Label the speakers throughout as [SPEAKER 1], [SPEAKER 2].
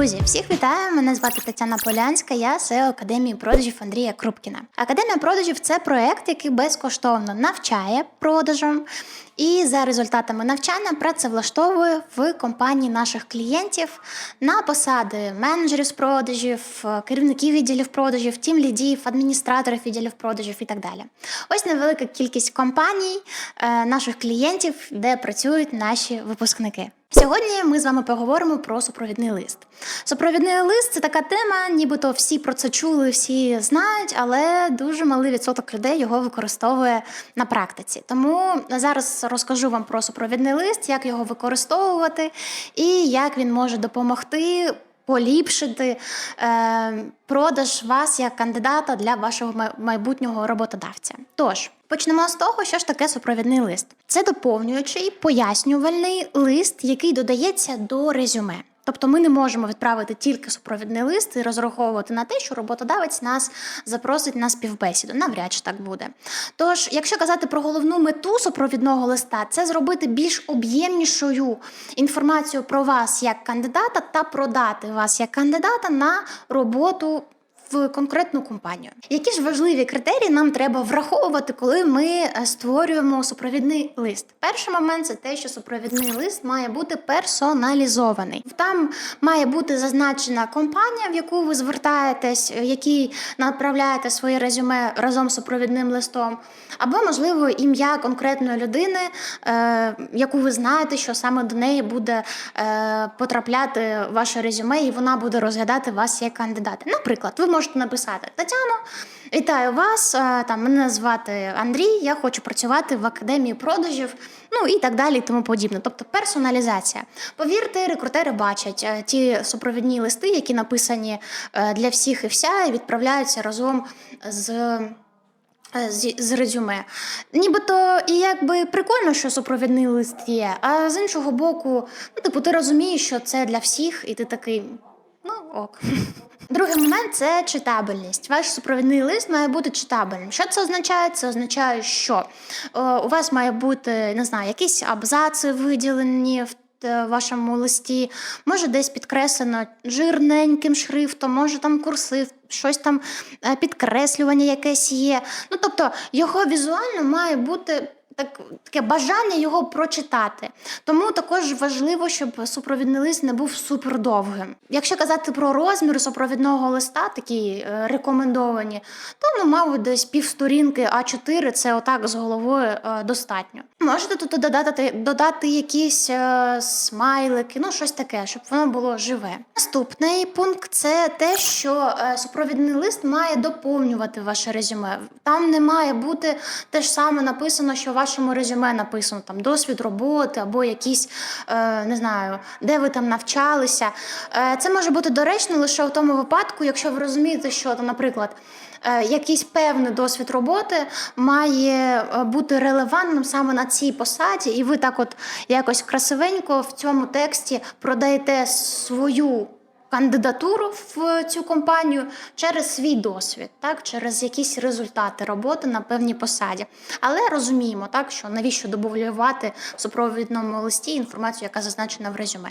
[SPEAKER 1] Друзі, всіх вітаю! Мене звати Тетяна Полянська. Я SEO Академії продажів Андрія Крупкіна. Академія продажів це проект, який безкоштовно навчає продажам. І за результатами навчання працевлаштовує в компанії наших клієнтів на посади менеджерів з продажів, керівників відділів продажів, тім лідів, адміністраторів відділів продажів і так далі. Ось невелика кількість компаній е, наших клієнтів, де працюють наші випускники. Сьогодні ми з вами поговоримо про супровідний лист. Супровідний лист це така тема, нібито всі про це чули, всі знають, але дуже малий відсоток людей його використовує на практиці. Тому зараз розкажу вам про супровідний лист, як його використовувати і як він може допомогти. Поліпшити е, продаж вас як кандидата для вашого майбутнього роботодавця. Тож почнемо з того, що ж таке супровідний лист. Це доповнюючий пояснювальний лист, який додається до резюме. Тобто ми не можемо відправити тільки супровідний лист і розраховувати на те, що роботодавець нас запросить на співбесіду. Навряд чи так буде. Тож, якщо казати про головну мету супровідного листа, це зробити більш об'ємнішою інформацію про вас як кандидата та продати вас як кандидата на роботу в конкретну компанію. Які ж важливі критерії нам треба враховувати, коли ми е, створюємо супровідний лист? Перший момент це те, що супровідний лист має бути персоналізований. Там має бути зазначена компанія, в яку ви звертаєтесь, в якій направляєте своє резюме разом з супровідним листом, або, можливо, ім'я конкретної людини, е, яку ви знаєте, що саме до неї буде е, потрапляти ваше резюме, і вона буде розглядати вас як кандидата. Наприклад, ви можете можете написати Тетяно, вітаю вас. Е, там мене звати Андрій. Я хочу працювати в академії продажів, ну і так далі, і тому подібне. Тобто персоналізація. Повірте, рекрутери бачать е, ті супровідні листи, які написані е, для всіх і вся, і відправляються разом з. З, з резюме. Нібито і якби прикольно, що супровідний лист є, а з іншого боку, ну, типу, ти розумієш, що це для всіх, і ти такий, ок. Другий момент це читабельність. Ваш супровідний лист має бути читабельним. Що це означає? Це означає, що е, у вас має бути не знаю, якісь абзаци виділені в. Е, вашому листі, може десь підкреслено жирненьким шрифтом, може там курсив, щось там е, підкреслювання якесь є. Ну тобто його візуально має бути так, таке бажання його прочитати. Тому також важливо, щоб супровідний лист не був супердовгим. Якщо казати про розмір супровідного листа, такі е, рекомендовані, то ну, мабуть, десь півсторінки А4 це отак з головою е, достатньо. Можете тут додати додати якісь е, смайлики, ну щось таке, щоб воно було живе. Наступний пункт це те, що супровідний лист має доповнювати ваше резюме. Там не має бути те ж саме написано, що ваш вашому резюме написано там досвід роботи або якісь, е, не знаю, де ви там навчалися. Е, це може бути доречно лише в тому випадку, якщо ви розумієте, що наприклад. Е, якийсь певний досвід роботи має бути релевантним саме на цій посаді, і ви так, от якось красивенько в цьому тексті продаєте свою кандидатуру в цю компанію через свій досвід, так через якісь результати роботи на певній посаді. Але розуміємо, так що навіщо дублювати в супровідному листі інформацію, яка зазначена в резюме.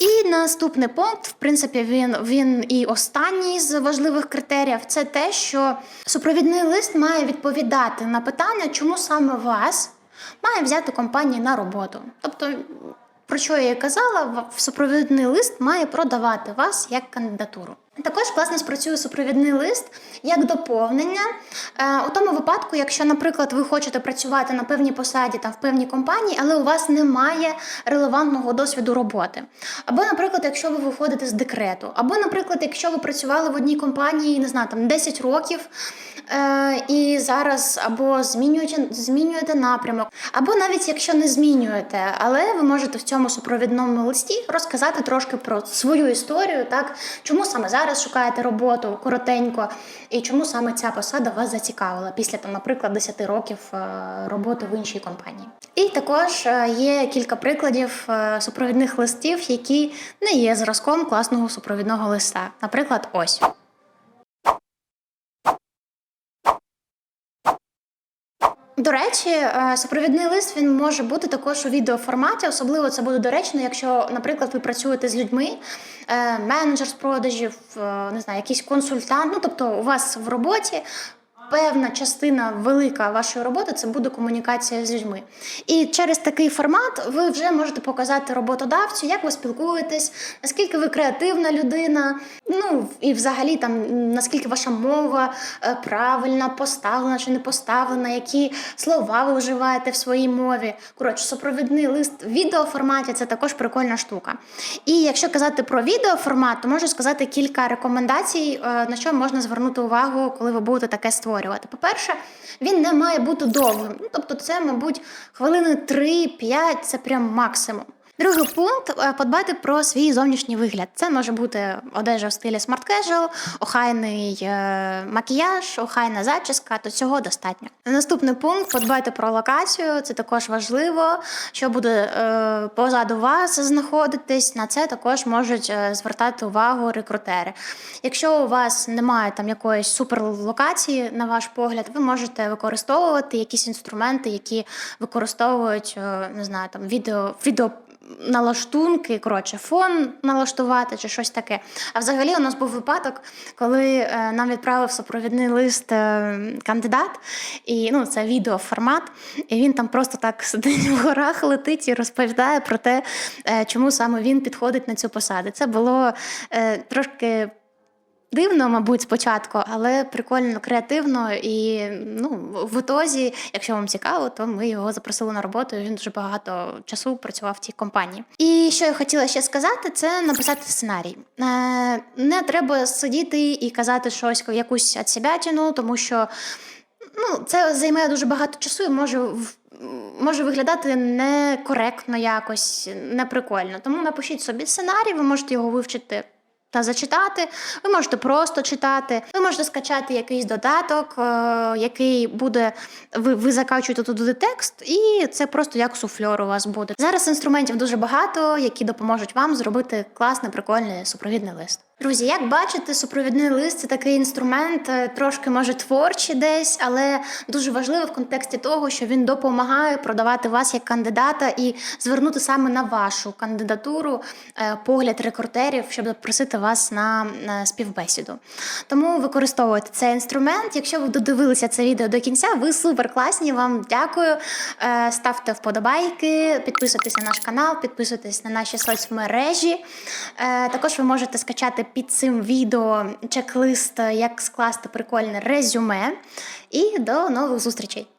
[SPEAKER 1] І наступний пункт, в принципі, він він і останній з важливих критеріїв це те, що супровідний лист має відповідати на питання, чому саме вас має взяти компанія на роботу. Тобто про що я і казала, супровідний лист має продавати вас як кандидатуру. Також класно спрацює супровідний лист як доповнення е, у тому випадку, якщо, наприклад, ви хочете працювати на певній посаді там в певній компанії, але у вас немає релевантного досвіду роботи. Або, наприклад, якщо ви виходите з декрету, або, наприклад, якщо ви працювали в одній компанії, не знаю, там 10 років. Е, і зараз або змінюєте змінюєте напрямок, або навіть якщо не змінюєте, але ви можете в цьому супровідному листі розказати трошки про свою історію, так чому саме зараз шукаєте роботу коротенько, і чому саме ця посада вас зацікавила після там, наприклад, 10 років е, роботи в іншій компанії. І також е, є кілька прикладів супровідних листів, які не є зразком класного супровідного листа. Наприклад, ось. До речі, е, супровідний лист він може бути також у відеоформаті. Особливо це буде доречно, якщо, наприклад, ви працюєте з людьми, е, менеджер з продажів, е, не знаю, якийсь консультант. Ну тобто, у вас в роботі. Певна частина велика вашої роботи це буде комунікація з людьми. І через такий формат ви вже можете показати роботодавцю, як ви спілкуєтесь, наскільки ви креативна людина, ну і взагалі там наскільки ваша мова е, правильна, поставлена чи не поставлена, які слова ви вживаєте в своїй мові. Коротше, супровідний лист в відеоформаті це також прикольна штука. І якщо казати про відеоформат, то можу сказати кілька рекомендацій, е, на що можна звернути увагу, коли ви будете таке створювати. По-перше, він не має бути довгим. Ну, тобто, це, мабуть, хвилини 3-5 це прям максимум. Другий пункт е, подбати про свій зовнішній вигляд. Це може бути одежа в стилі smart casual, охайний е, макіяж, охайна зачіска, то цього достатньо. Наступний пункт подбайте про локацію. Це також важливо, що буде е, позаду вас знаходитись. На це також можуть звертати увагу рекрутери. Якщо у вас немає там якоїсь суперлокації, на ваш погляд, ви можете використовувати якісь інструменти, які використовують не знаю, там відео відео. Налаштунки, коротше, фон налаштувати чи щось таке. А взагалі у нас був випадок, коли е, нам відправив супровідний лист е, кандидат, і ну, це відеоформат, і він там просто так сидить в горах, летить і розповідає про те, е, чому саме він підходить на цю посаду. Це було трошки. Дивно, мабуть, спочатку, але прикольно, креативно. І ну, в ітозі, якщо вам цікаво, то ми його запросили на роботу. і Він дуже багато часу працював в цій компанії. І що я хотіла ще сказати, це написати сценарій. Е, Не треба сидіти і казати щось, якусь отсебятину, тому що ну, це займає дуже багато часу і може може виглядати некоректно якось, неприкольно. Тому напишіть собі сценарій, ви можете його вивчити. Та зачитати, ви можете просто читати, ви можете скачати якийсь додаток, е, який буде. Ви, ви закачуєте туди текст, і це просто як суфльор у вас буде. Зараз інструментів дуже багато, які допоможуть вам зробити класний, прикольний супровідний лист. Друзі, як бачите, супровідний лист це такий інструмент, е, трошки може творчий десь, але дуже важливий в контексті того, що він допомагає продавати вас як кандидата і звернути саме на вашу кандидатуру е, погляд рекрутерів, щоб запросити вас на співбесіду. Тому використовуйте цей інструмент. Якщо ви додивилися це відео до кінця, ви супер класні. Вам дякую. Е, Ставте вподобайки, підписуйтесь на наш канал, підписуйтесь на наші соцмережі. Також ви можете скачати під цим відео чек-лист, як скласти прикольне резюме. І до нових зустрічей!